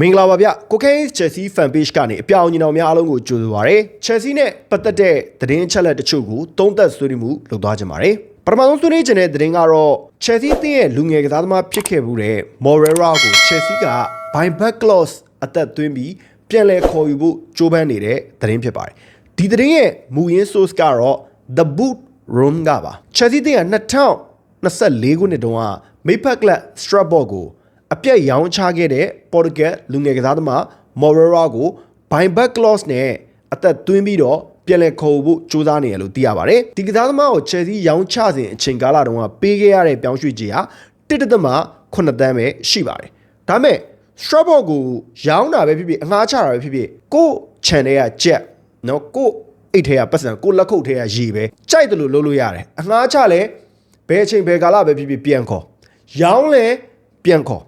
မင်္ဂလာပါဗျကိုကိန်း Chelsea fan page ကနေအပြောင်ညီနောင်များအားလုံးကိုကြိုဆိုပါရစေ Chelsea နဲ့ပတ်သက်တဲ့သတင်းအချက်အလက်တချို့ကိုသုံးသပ်ဆွေးနွေးမှုလုပ်သွားကြပါမယ်ပထမဆုံးဆွေးနွေးခြင်းတဲ့သတင်းကတော့ Chelsea အသင်းရဲ့လူငယ်ကစားသမားဖြစ်ခဲ့မှုတဲ့ Moreira ကို Chelsea က buyback clause အသက်သွင်းပြီးပြန်လည်ခေါ်ယူဖို့ကြိုးပမ်းနေတဲ့သတင်းဖြစ်ပါတယ်ဒီသတင်းရဲ့မူရင်း source ကတော့ The Boot Room ကပါ Chelsea အသင်းက2024ခုနှစ်တုန်းက Mayfair Club Strasbourg ကို အပြက်ရောင်းချခဲ့တဲ့ပေါ်တူဂက်လူငယ်ကစားသမားမော်ရရာကို buyback clause နဲ့အသက်သွင်းပြီးတော့ပြန်လည်ခေါ်ဖို့ကြိုးစားနေရလို့သိရပါတယ်ဒီကစားသမားကို Chelsea ရောင်းချစဉ်အချိန်ကာလတုန်းကပေးခဲ့ရတဲ့ပြောင်းရွှေ့ကြေးဟာတစ်တသမ9တန်းပဲရှိပါတယ်ဒါပေမဲ့ Strasbourg ကိုရောင်းတာပဲဖြစ်ဖြစ်အငှားချတာပဲဖြစ်ဖြစ်ကို့ channel က jet နော်ကို့အိတ်ထဲကပတ်စံကို့လက်ခုပ်ထဲကရေပဲကြိုက်တယ်လို့လုပ်လို့ရတယ်အငှားချလဲဘယ်အချိန်ဘယ်ကာလပဲဖြစ်ဖြစ်ပြန်ခေါ်ရောင်းလဲပြန်ခေါ်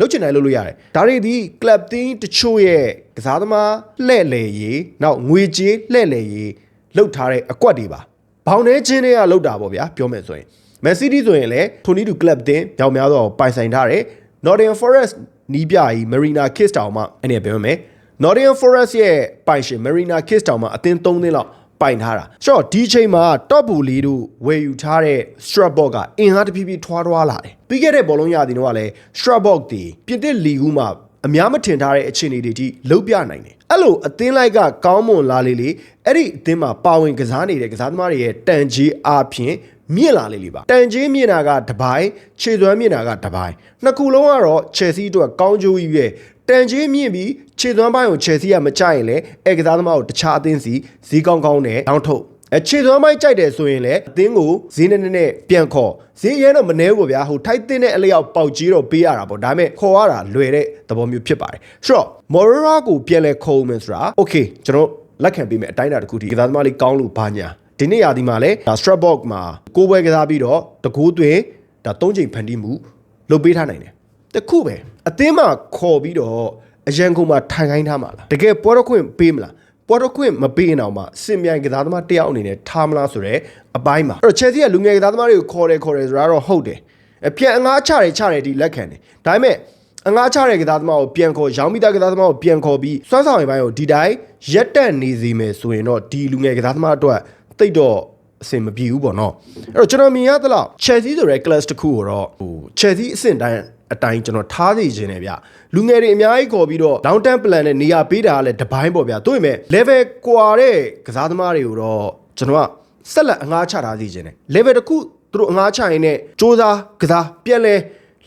လုပ်ချင်တယ်လုပ်လို့ရတယ်ဒါတွေဒီ club team တချို့ရဲ့ကစားသမားလှဲ့လေရေးနောက်ငွေကြေးလှဲ့လေရေးလောက်ထားတဲ့အကွက်တွေပါဘောင်ထဲချင်းတွေကလောက်တာပေါ့ဗျာပြောမယ်ဆိုရင် Man City ဆိုရင်လည်းထိုနီတူ club team ညောင်များသောပိုင်ဆိုင်ထားတယ် Nottingham Forest နီးပြကြီး Marina Kiss တောင်မှအဲ့ဒီပြောမယ် Nottingham Forest ရဲ့ပိုင်ရှင် Marina Kiss တောင်မှအသင်း3သင်းလောက် ပိုင်ထားတာဆိုတော့ဒီချိန်မှာ top ဘူလေးတို့ဝယ်ယူထားတဲ့ Strasbourg ကအင်အားတဖြည်းဖြည်းထွားထွားလာတယ်ပြီးခဲ့တဲ့ဘောလုံးရာသီတော့ကလည်း Strasbourg တီပြင်သစ်လီဂူးမှာအများမထင်ထားတဲ့အခြေအနေတွေထိလုံးပြနိုင်တယ်အဲ့လိုအသင်းလိုက်ကကောင်းမွန်လာလေလေအဲ့ဒီအသင်းမှာပါဝင်ကစားနေတဲ့ကစားသမားတွေရဲ့တန်ကြီးအားဖြင့် မြင့်လာလေလေပါတန်ကြီးမြင့်တာကတပိုင်းခြေသွမ်းမြင့်တာကတပိုင်းနှစ်ခုလုံးကတော့ Chelsea အတွက်ကောင်းကျိုးကြီးပဲတန်ကြီးမြင့်ပြီးခြေသွမ်းပိုင်းကို Chelsea ကမကြိုက်ရင်လည်းအဲကစားသမားကိုတခြားအသင်းစီဈေးကောင်းကောင်းနဲ့တောင်းထုတ်အခြေသွမ်းပိုင်းကြိုက်တယ်ဆိုရင်လည်းအသင်းကိုဈေးနဲ့နဲ့ပြန်ခေါ်ဈေးရဲတော့မနှဲဘူးဗျာဟိုထိုက်တင်းတဲ့အလျောက်ပေါက်ကြီးတော့ပေးရတာပေါ့ဒါပေမဲ့ခေါ်ရတာလွယ်တဲ့သဘောမျိုးဖြစ်ပါတယ်ဆိုတော့ Morera ကိုပြန်လဲခေါ်မယ်ဆိုတာ okay ကျွန်တော်လက်ခံပေးမယ်အတိုင်းအတာတစ်ခုထိကစားသမားလေးကောင်းလို့ဘာညာ ဒီနေ့ရာသီမှာလဲဒါ Strasbourg မှာကိုယ်ပွဲကစားပြီးတော့တကိုးသွင်းဒါ၃ချိန်ဖန်တီးမှုလုပ်ပေးထားနိုင်တယ်တခုပဲအသင်းမှာခေါ်ပြီးတော့အရန်ကုန်မှာထိုင်ခိုင်းထားမှာလားတကယ်ပွဲတော့ခွင့်ပေးမလားပွဲတော့ခွင့်မပေးရင်တော့မှစင်မြိုင်ကစားသမားတယောက်အနေနဲ့ထားမလားဆိုတော့အပိုင်းမှာအဲ့တော့ Chelsea ကလူငယ်ကစားသမားတွေကိုခေါ်တယ်ခေါ်တယ်ဆိုတာတော့ဟုတ်တယ်အပြန်အငှားချတယ်ချတယ်ဒီလက်ခံတယ်ဒါပေမဲ့အငှားချတဲ့ကစားသမားကိုပြန်ခေါ်ရောင်းမိသားကစားသမားကိုပြန်ခေါ်ပြီးစွမ်းဆောင်ရပိုင်းကိုဒီတိုင်းရက်တက်နေစီမယ်ဆိုရင်တော့ဒီလူငယ်ကစားသမားအတွက် တိတ်တော့အဆင်မပြေဘူးပေါ့နော်အဲ့တော့ကျွန်တော်မြင်ရသလောက် Chelsea ဆိုတဲ့ class တစ်ခုကိုတော့ဟို Chelsea အဆင့်တိုင်းအတိုင်းကျွန်တော်ထားစီခြင်းနဲ့ဗျလူငယ်တွေအများကြီးခေါ်ပြီးတော့ long term plan နဲ့နေရာပေးတာကလည်းတပိုင်းပေါ့ဗျာတို့ပေမဲ့ level ကွာတဲ့ကစားသမားတွေကိုတော့ကျွန်တော်ကဆက်လက်အငှားချထားစီခြင်းနဲ့ level တစ်ခုသူတို့အငှားချရင်နဲ့စ조사ကစားပြန်လဲ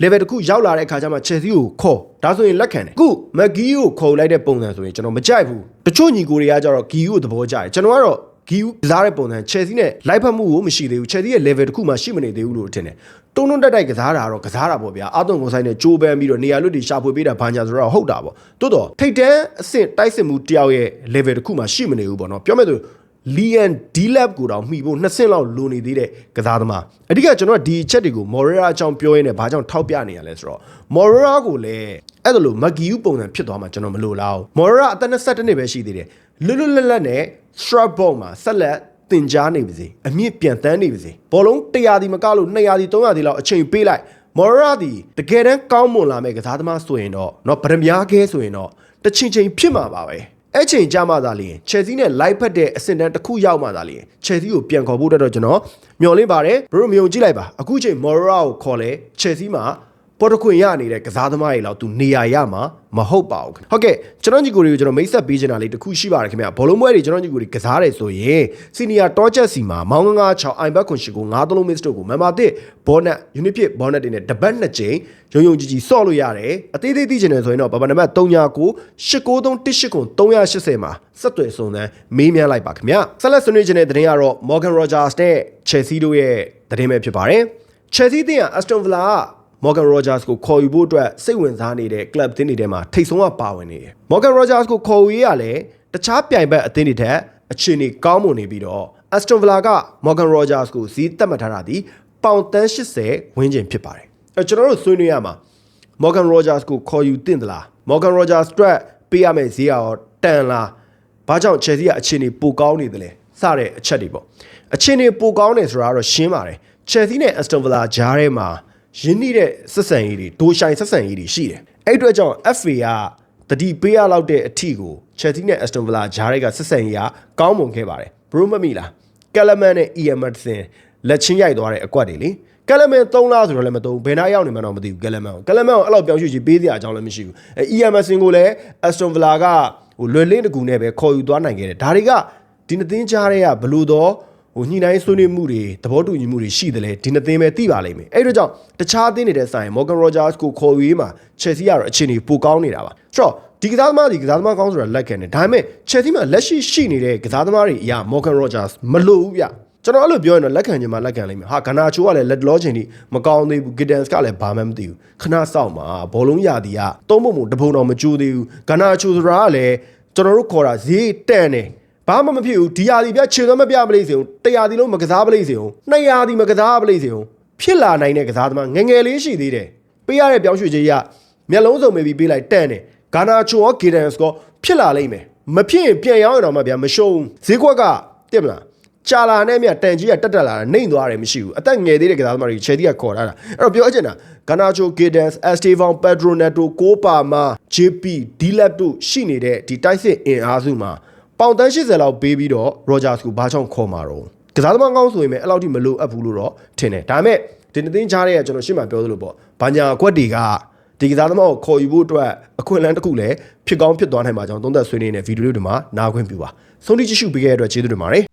level တစ်ခုရောက်လာတဲ့အခါကျမှ Chelsea ကိုခေါ်ဒါဆိုရင်လက်ခံတယ်အခု McGee ကိုခေါ်လိုက်တဲ့ပုံစံဆိုရင်ကျွန်တော်မကြိုက်ဘူးတချို့ညီကိုတွေကကြတော့ Gee ကိုသဘောကျတယ်ကျွန်တော်ကတော့ ဂီယူကစားတဲ့ပုံစံ Chelsea နဲ့လိုက်ဖက်မှုကိုမရှိသေးဘူး Chelsea ရဲ့ level တစ်ခုမှရှိမနေသေးဘူးလို့ထင်တယ်တုံးတုံးတက်တိုက်ကစားတာတော့ကစားတာပေါ့ဗျာအာသွန်ကုန်ဆိုင်နဲ့ကြိုးပမ်းပြီးတော့နေရာလွတ်တွေရှာဖွေပေးတာဘာညာဆိုတော့ဟုတ်တာပေါ့တိုးတော့ထိတ်တန်းအဆင့်တိုက်စစ်မှုတယောက်ရဲ့ level တစ်ခုမှရှိမနေဘူးပေါ့နော်ပြောမဲ့ဆို Lian D-Lab ကိုတော့မှီဖို့နှစ်ဆင့်လောက်လိုနေသေးတဲ့ကစားသမားအဓိကကျွန်တော်ကဒီအချက်တွေကို Morera အကြောင်းပြောရင်းနဲ့ဘာကြောင့်ထောက်ပြနေရလဲဆိုတော့ Morera ကိုလည်း အဲ့ဒါလို Magiu ပုံစံဖြစ်သွားမှာကျွန်တော်မလိုလားဘူး Morera အသက်22နှစ်ပဲရှိသေးတယ်လွတ်လွတ်လပ်လပ်နဲ့ Strasbourg မှာဆက်လက်တင်ကြားနေပါစေအမြင့်ပြန်တန်းနေပါစေဘောလုံး100ဒီမကလို့200ဒီ300ဒီလောက်အချိန်ပေးလိုက်မော်ရာဒီတကယ်တမ်းကောင်းမွန်လာမဲ့ကစားသမားဆိုရင်တော့เนาะဗရမ ्या ခဲဆိုရင်တော့တချင်ချင်းဖြစ်မှာပါပဲအဲ့ချိန်ကြမှာသာလျင် Chelsea နဲ့ live ဖက်တဲ့အဆင့်တန်းတစ်ခုရောက်မှသာလျင် Chelsea ကိုပြန်ခေါ်ဖို့အတွက်တော့ကျွန်တော်မျှော်လင့်ပါတယ်ဘရိုမျိုးကြည့်လိုက်ပါအခုချိန် Morera ကိုခေါ်လဲ Chelsea မှာ ပေါ်တခွင့်ရနေတဲ့ကစားသမားတွေလောက်သူနေရာရမှာမဟုတ်ပါဘူးဟုတ်ကဲ့ကျွန်တော်ညီကိုတွေကိုကျွန်တော်မိတ်ဆက်ပေးချင်တာလေးတစ်ခုရှိပါတယ်ခင်ဗျဘောလုံးပွဲတွေကျွန်တော်ညီကိုတွေကစားတယ်ဆိုရင်စီနီယာတောချက်စီမှာမောင်းငငါ6အိုင်ဘတ်ခွန်ရှိကို9သလုံးမစ်တို့ကိုမန်မာတစ်ဘောနက်ယူနစ်ဖြစ်ဘောနက်တွေနဲ့တပတ်နှစ်ကြိမ်ရုံရုံကြီးကြီးဆော့လို့ရတယ်အသေးသေးသိချင်တယ်ဆိုရင်တော့ဘာဘာနံပါတ်39 8938ခွန်380မှာဆက်သွယ်စုံစမ်းမေးမြန်းလိုက်ပါခင်ဗျဆက်လက်ဆွေးနွေးခြင်းတဲ့သတင်းကတော့ Morgan Rogers နဲ့ Chelsea တို့ရဲ့သတင်းပဲဖြစ်ပါတယ် Chelsea တင်က Aston Villa က Morgan Rogers ကိုခေါ်ယူဖို့အတွက်စိတ်ဝင်စားနေတဲ့ club အသင်းတွေထဲမှာထိတ်ဆုံးကပါဝင်နေတယ်။ Morgan Rogers ကိုခေါ်ယူရလဲတခြားပြိုင်ဘက်အသင်းတွေထက်အခြေအနေကောင်းမွန်နေပြီးတော့ Aston Villa က Morgan Rogers ကိုဈေးတက်မှတ်ထားတာဒီပေါင်တန်း80ဝန်းကျင်ဖြစ်ပါတယ်။အဲကျွန်တော်တို့ဆွေးနွေးရမှာ Morgan Rogers ကိုခေါ်ယူတင်သလား Morgan Rogers အတွက်ပေးရမယ့်ဈေးရောတန်လားဘာကြောင့် Chelsea ကအခြေအနေပိုကောင်းနေတယ်လဲစတဲ့အချက်တွေပေါ့အခြေအနေပိုကောင်းနေဆိုတာကတော့ရှင်းပါတယ် Chelsea နဲ့ Aston Villa ဂျားထဲမှာ ရင်းနှီးတဲ့ဆက်ဆံရေးတွေဒိုရှိုင်ဆက်ဆံရေးတွေရှိတယ်အဲ့အတွက်ကြောင့် FA ကတတတိပေးရလောက်တဲ့အထီကို Chelsea နဲ့ Aston Villa ဂျားတွေကဆက်ဆံရေးကကောင်းမွန်ခဲ့ပါတယ်ဘရိုမမီလားကယ်လမန်နဲ့ Ian Maddison လက်ချင်းရိုက်သွားတဲ့အကွက်တွေလေကယ်လမန်3လားဆိုတော့လည်းမသုံးဘယ်နာရောက်နေမှတော့မသိဘူးကယ်လမန်ကိုကယ်လမန်ကိုအဲ့လောက်ပြောင်းရွှေ့ချပေးစရာအကြောင်းလည်းမရှိဘူးအဲ Ian Maddison ကိုလည်း Aston Villa ကဟိုလွယ်လင်းတကူနဲ့ပဲခေါ်ယူသွားနိုင်ခဲ့တယ်ဒါတွေကဒီနှစ်သင်းကြားတွေကဘလို့တော့ ဟိုညှိနှိုင်းဆွေးနွေးမှုတွေသဘောတူညီမှုတွေရှိတယ်လေဒီနှစ်သင်းပဲသိပါလိမ့်မယ်အဲ့ဒါကြောင့်တခြားသင်းတွေတဲ့ဆိုင် Morgan Rogers ကိုခေါ်ယူရေးမှာ Chelsea ကတော့အခြေအနေပိုကောင်းနေတာပါဆိုတော့ဒီကစားသမားဒီကစားသမားကောင်းဆိုတာလက်ခံတယ်ဒါပေမဲ့ Chelsea မှာလက်ရှိရှိနေတဲ့ကစားသမားတွေအရာ Morgan Rogers မလို့ဘူးဗျကျွန်တော်အဲ့လိုပြောရင်တော့လက်ခံချင်မှလက်ခံလိမ့်မယ်ဟာဂနာချိုကလည်းလက်လောချိန်ထိမကောင်းသေးဘူးဂီဒန်စ်ကလည်းဘာမှမသိဘူးခဏစောင့်ပါဘောလုံးရာဒီကသုံးပုံပုံတပုံတော့မကြိုးသေးဘူးဂနာချိုဆိုတာကလည်းကျွန်တော်တို့ခေါ်တာဈေးတန်တယ် ဘာမှမဖြစ်ဘူးဒီရာဒီပြခြေသွမ်းမပြပလိမ့်စေဦးတရားဒီလုံးမကစားပလိမ့်စေဦးနှစ်ရာဒီမကစားပလိမ့်စေဦးဖြစ်လာနိုင်တဲ့ကစားသမားငယ်ငယ်လေးရှိသေးတယ်ပေးရတဲ့ပြောင်းရွှေ့ခြင်းရမျက်လုံးစုံမေးပြီးပေးလိုက်တန်တယ်ဂါနာချိုရောဂီဒန်စ်ကောဖြစ်လာလိမ့်မယ်မဖြစ်ရင်ပြန်ရောက်ရတော့မှဗျာမရှုံးဈေးကွက်ကတက်မလားကြာလာနဲ့မြတန်ကြီးကတက်တက်လာတာနှိမ့်သွားတယ်မရှိဘူးအသက်ငယ်သေးတဲ့ကစားသမားတွေချယ်တီကခေါ်လာတာအဲ့တော့ပြောချင်တာဂနာချိုဂီဒန်စ်အက်စတေဗန်ပက်ဒရိုနက်တိုကိုပါမာဂျေပီဒီလက်တို့ရှိနေတဲ့ဒီတိုက်စစ်အင်အားစုမှာ ပေါင်တန်း80လောက်ပေးပြီးတော့ရောဂျာစ်ကိုဘာကြောင့်ခေါ်မှာတော့ကစားသမားကောင်းဆိုရင်လည်းအဲ့လောက်ထိမလိုအပ်ဘူးလို့တော့ထင်တယ်ဒါပေမဲ့ဒီနှစ်သိန်းချားတဲ့ကကျွန်တော်ရှင်းမှပြောသလိုပေါ့ဘာညာအကွက်တွေကဒီကစားသမားကိုခေါ်ယူဖို့အတွက်အခွင့်အလမ်းတစ်ခုလည်းဖြစ်ကောင်းဖြစ်သွားနိုင်မှာကြောင့်သုံးသက်ဆွေးနွေးနေတဲ့ဗီဒီယိုလေးတွေမှာနားခွင့်ပြုပါဆုံးဖြတ်ကြည့်ရှုပေးခဲ့တဲ့အတွက်ကျေးဇူးတင်ပါတယ်